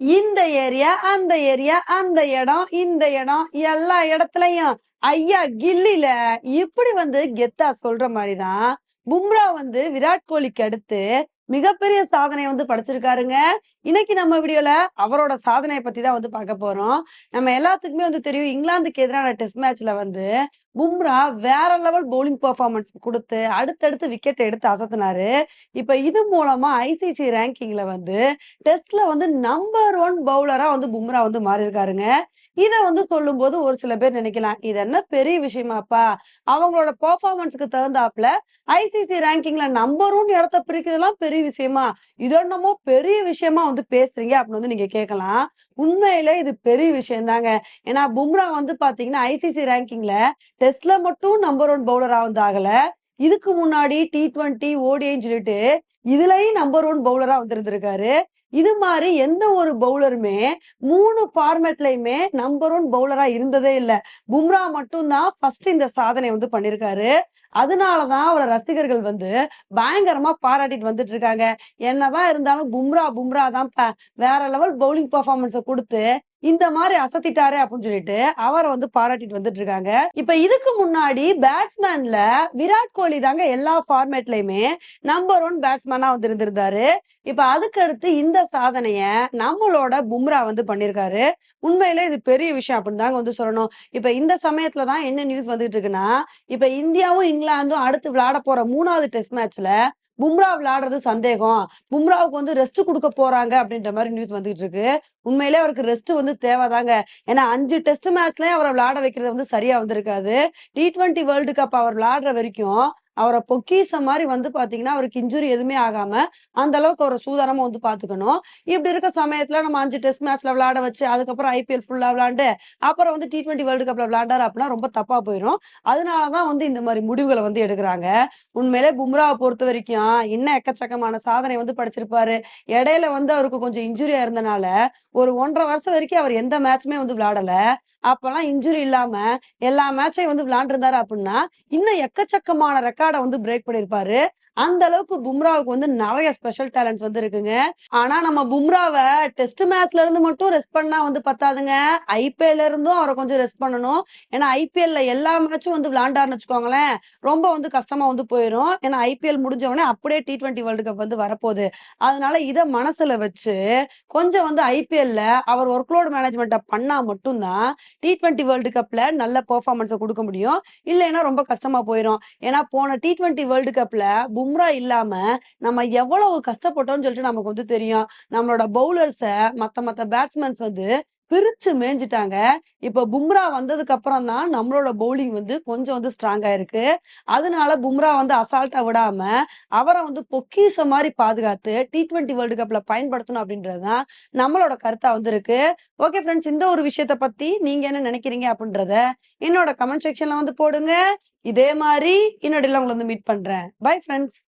இந்த ஏரியா அந்த ஏரியா அந்த இடம் இந்த இடம் எல்லா இடத்துலயும். ஐயா கில்லில இப்படி வந்து கெத்தா சொல்ற மாதிரிதான் பும்ரா வந்து விராட் கோலிக்கு அடுத்து மிகப்பெரிய சாதனை வந்து படைச்சிருக்காருங்க. இன்னைக்கு நம்ம வீடியோல அவரோட சாதனையை பத்தி தான் வந்து பார்க்க போறோம். நம்ம எல்லாத்துக்குமே வந்து தெரியும் இங்கிலாந்துக்கு எதிரான டெஸ்ட் மேட்ச்ல வந்து பும்ரா வேற லெவல் பவுலிங் பெர்ஃபார்மன்ஸ் கொடுத்து அடுத்தடுத்து விக்கெட் எடுத்து அசத்தினாரு. இப்ப இது மூலமா ஐசிசி ரேங்கிங்ல வந்து டெஸ்ட்ல வந்து நம்பர் ஒன் பவுலரா வந்து பும்ரா வந்து மாறி இருக்காருங்க இத வந்து சொல்லும் போது ஒரு சில பேர் நினைக்கலாம் இது என்ன பெரிய விஷயமாப்பா? அவங்களோட பெர்ஃபார்மன்ஸ்க்கு தகுந்தாப்புல ஐசிசி ரேங்கிங்ல நம்பர் ஒன் இடத்த பிரிக்கிறதுலாம் பெரிய விஷயமா? இது என்னமோ பெரிய விஷயமா வந்து பேசுறீங்க அப்படின்னு வந்து நீங்க கேட்கலாம். உண்மையில இது பெரிய விஷயம் தாங்க ஏன்னா பும்ரா வந்து பாத்தீங்கன்னா ஐசிசி ரேங்கிங்ல டெஸ்ட்ல மட்டும் நம்பர் ஒன் பவுலரா வந்து ஆகல இதுக்கு முன்னாடி டி டுவெண்ட்டி ஓடிஐன்னு சொல்லிட்டு இதுலயும் நம்பர் ஒன் பவுலரா வந்திருந்திருக்காரு. இது மாதிரி எந்த ஒரு பவுலருமே மூணு ஃபார்மேட்லயுமே நம்பர் ஒன் பவுலரா இருந்ததே இல்ல. பும்ரா மட்டும்தான் ஃபர்ஸ்ட் இந்த சாதனை வந்து பண்ணிருக்காரு. அதனாலதான் அவரை ரசிகர்கள் வந்து பயங்கரமா பாராட்டிட்டு வந்துட்டு இருக்காங்க. என்னதான் இருந்தாலும் பும்ரா பும்ரா தான் வேற லெவல் பவுலிங் பர்ஃபார்மன்ஸை கொடுத்து இந்த மாதிரி அசத்திட்டாரு அப்படின்னு சொல்லிட்டு அவரை வந்து பாராட்டிட்டு வந்துட்டு இருக்காங்க. இப்ப இதுக்கு முன்னாடி பேட்ஸ்மேன்ல விராட் கோலி தாங்க எல்லா ஃபார்மேட்லயுமே நம்பர் ஒன் பேட்ஸ்மேனா வந்து இருந்திருந்தாரு. இப்ப அதுக்கு அடுத்து இந்த சாதனைய நம்மளோட பும்ரா வந்து பண்ணிருக்காரு. உண்மையிலே இது பெரிய விஷயம் அப்படின்னு தாங்க வந்து சொல்லணும். இப்ப இந்த சமயத்துலதான் என்ன நியூஸ் வந்துட்டு இருக்குன்னா இப்ப இந்தியாவும் இங்கிலாந்தும் அடுத்து விளையாட போற மூணாவது டெஸ்ட் மேட்ச்ல பும்ரா விளையாடுறது சந்தேகம். பும்ராவுக்கு வந்து ரெஸ்ட் கொடுக்க போறாங்க அப்படின்ற மாதிரி நியூஸ் வந்துகிட்டு இருக்கு. உண்மையிலே அவருக்கு ரெஸ்ட் வந்து தேவைதாங்க. ஏன்னா அஞ்சு டெஸ்ட் மேட்ச்லயும் அவரை விளையாட வைக்கிறது வந்து சரியா வந்திருக்காது. டி டுவெண்ட்டி வேர்ல்டு கப் அவர் விளையாடுற வரைக்கும் அவரை பொக்கீச மாதிரி வந்து பாத்தீங்கன்னா அவருக்கு இன்ஜுரி எதுவுமே ஆகாம அந்த அளவுக்கு அவரை சூதானமா வந்து பாத்துக்கணும். இப்படி இருக்க சமயத்துல நம்ம அஞ்சு டெஸ்ட் மேட்ச்ல விளையாட வச்சு அதுக்கப்புறம் ஐபிஎல் ஃபுல்லா விளையாண்டு அப்புறம் வந்து டி டுவெண்ட்டி வேர்ல்டு கப்ல விளையாண்டாரு அப்படின்னா ரொம்ப தப்பா போயிடும் அதனாலதான் வந்து இந்த மாதிரி முடிவுகளை வந்து எடுக்கிறாங்க. உண்மையிலே பும்ராவை பொறுத்த வரைக்கும் இன்னும் எக்கச்சக்கமான சாதனை வந்து படிச்சிருப்பாரு. இடையில வந்து அவருக்கு கொஞ்சம் இன்ஜுரியா இருந்தனால ஒரு ஒன்றரை வருஷம் வரைக்கும் அவர் எந்த மேட்சுமே வந்து விளையாடல. அப்பெல்லாம் இன்ஜுரி இல்லாம எல்லா மேட்சையும் வந்து விளையாண்டுருந்தாரு அப்படின்னா இன்னும் எக்கச்சக்கமான ரெக்கார்டை வந்து பிரேக் பண்ணியிருப்பாரு. அந்த அளவுக்கு பும்ராவுக்கு வந்து நிறைய ஸ்பெஷல் டேலண்ட்ஸ் வந்து இருக்குங்க. ஆனா நம்ம பும்ராவை டெஸ்ட் மேட்ச்ல இருந்து மட்டும் ரெஸ்ட் பண்ணா வந்து பத்தாதுங்க. ஐபிஎல்ல இருந்தும் அவரை கொஞ்சம் ரெஸ்ட் பண்ணணும். ஏன்னா ஐபிஎல்ல எல்லா மேட்சும் வந்து விளையாண்டாருன்னு வச்சுக்கோங்களேன் ரொம்ப வந்து கஷ்டமா வந்து போயிடும் ஏன்னா ஐபிஎல் முடிஞ்ச உடனே அப்படியே டி ட்வெண்ட்டி வேர்ல்டு கப் வந்து வரப்போகுது. அதனால இதை மனசுல வச்சு கொஞ்சம் வந்து ஐபிஎல்ல அவர் ஒர்க் லோட் மேனேஜ்மெண்ட்டை பண்ணா மட்டும்தான் டி ட்வெண்ட்டி வேர்ல்டு கப்ல நல்ல பெர்ஃபார்மன்ஸை கொடுக்க முடியும். இல்லைன்னா ரொம்ப கஷ்டமா போயிடும் ஏன்னா போன டி டுவெண்ட்டி வேர்ல்டு கப்ல பும்ரா இல்லாம நம்ம எவ்வளவு கஷ்டப்பட்டோம்னு சொல்லிட்டு நமக்கு வந்து தெரியும். நம்மளோட பவுலர்ஸ மத்த மத்த பேட்ஸ்மேன்ஸ் வந்து பிரிச்சு மேய்ஞ்சிட்டாங்க இப்ப பும்ரா வந்ததுக்கு அப்புறம் தான் நம்மளோட பவுலிங் வந்து கொஞ்சம் வந்து ஸ்ட்ராங்கா இருக்கு அதனால பும்ரா வந்து அசால்ட்டா விடாம அவரை வந்து பொக்கிஷ மாதிரி பாதுகாத்து டி ட்வெண்ட்டி வேர்ல்டு கப்ல பயன்படுத்தணும் அப்படின்றதுதான் நம்மளோட கருத்தா வந்து இருக்கு. ஓகே ஃப்ரெண்ட்ஸ் இந்த ஒரு விஷயத்த பத்தி நீங்க என்ன நினைக்கிறீங்க அப்படின்றத என்னோட கமெண்ட் செக்ஷன்ல வந்து போடுங்க. இதே மாதிரி இன்னொடையில உங்களை வந்து மீட் பண்றேன். Bye friends